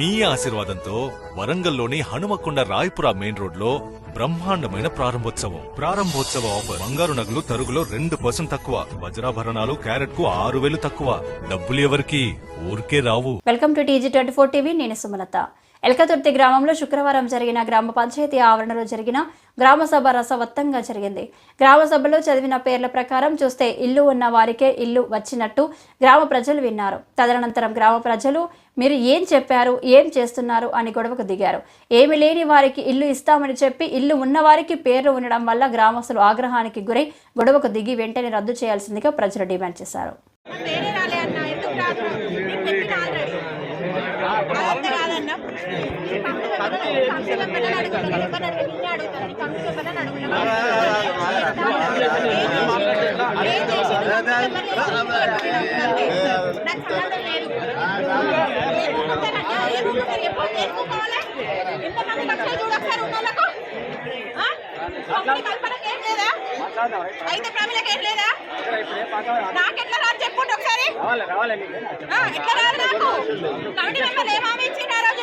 మీ ఆశీర్వాదంతో వరంగల్లోని హనుమకొండ రాయపుర మెయిన్ రోడ్లో బ్రహ్మాండమైన ప్రారంభోత్సవం. ప్రారంభోత్సవ ఆఫర్. బంగారు నగలు తరుగులో రెండు పర్సెంట్ తక్కువ. వజ్రాభరణాలు క్యారెట్కు ఆరు వేలు తక్కువ. డబ్బులు ఎవరికి? ఊరికే రావు. Welcome to TG twenty four TV. నేను సుమలత. ఎల్కతుర్తి గ్రామంలో శుక్రవారం జరిగిన గ్రామ పంచాయతీ ఆవరణలో జరిగిన గ్రామసభ రసవత్తంగా జరిగింది. గ్రామసభలో చదివిన పేర్ల ప్రకారం చూస్తే ఇల్లు ఉన్న వారికే ఇల్లు వచ్చినట్టు గ్రామ ప్రజలు విన్నారు. తదనంతరం గ్రామ ప్రజలు మీరు ఏం చెప్పారు? ఏం చేస్తున్నారు? అని గొడవకు దిగారు. ఏమి లేని వారికి ఇల్లు ఇస్తామని చెప్పి ఇల్లు ఉన్నవారికి పేర్లు ఉండడం వల్ల గ్రామస్తులు ఆగ్రహానికి గురై గొడవకు దిగి వెంటనే రద్దు చేయాల్సిందిగా ప్రజలు డిమాండ్ చేశారు. ఇంతమంది లక్షలు చూడొకసారి ఉన్నోళ్ళకు? ఆ? కంపెనీ కల్పనకి ఏం లేదా అయితే ప్రమిళకి ఏం లేదా నాకెట్లా రాదు చెప్పుంటే ఒకసారి ఎట్లా రాదు నాకు కమిటీ మెంబర్లు ఏం హామీ ఇచ్చిండ్రు ఆ రోజు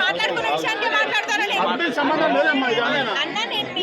మాట్లాడుకున్న విషయానికి మాట్లాడతారా సంబంధం లేదమ్మా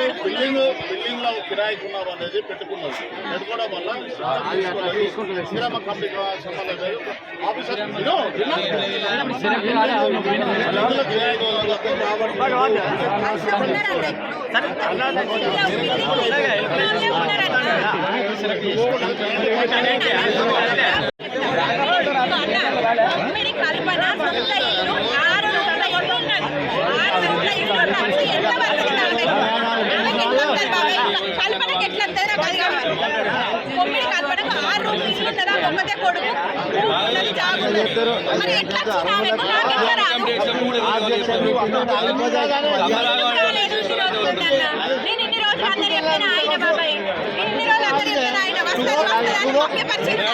అయితే బిల్డింగ్ బిల్డింగ్లో కిరాయికి ఉన్నారు అనేది పెట్టుకున్నది పెట్టుకోవడం వల్ల ఇందిరమ్మ కంపెనీ సంబంధం లేదు ఆఫీసర్ విన్నా? బిల్డింగ్లో కిరాయికి వాళ్ళకి రాబడి కంపెనీ కల్పన సొంత ఇల్లు ఆరు రూపాయల ఇల్లు ఉన్నది ఆరు రూపాయల ఇల్లు ఉన్నది ఎంత బతుకుతుంది ఆమె? ఆమెకి ఎట్లా వస్తుంది బాబాయ్? కల్పనకి ఎట్లా వస్తుంది నాకు అది కావాలి కొమ్మిడి కల్పనకు ఆరు రూపాయలు ఇల్లు ఉన్నదా? కొడుకు? ఉన్నది మరి ఎట్లా నేను ఇన్ని రోజులు అందరు చెప్పిన ఆయన బాబాయ్. ఇన్ని రోజులు అందరు చెప్పిన ఆయన మాత్రం ఖచ్చితంగా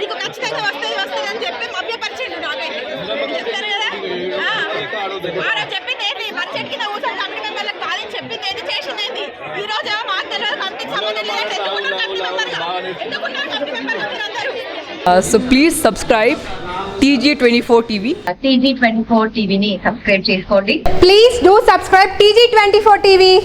నీకు ఖచ్చితంగా వస్తుంది వస్తుంది అని చెప్పి మభ్యపరిచిండు నాకైతే. చెప్తారు కదా? చెప్పింది ఏంటి బడ్జెట్ కింద కూర్చొని కమిటీ మెంబర్లకు కాలేజ్ చెప్పింది ఏంటి ఈ రోజు మాకు తెలియదు కమిటీకి సంబంధం లేదంటే ఎందుకున్నారు కమిటీ మెంబర్గా ఎందుకున్నారు కమిటీ మెంబర్గా మీరందరూ Uh, so please subscribe TG24 TV. TG twenty four టీవీని సబ్స్క్రైబ్ చేసుకోండి Please do subscribe TG24 TV.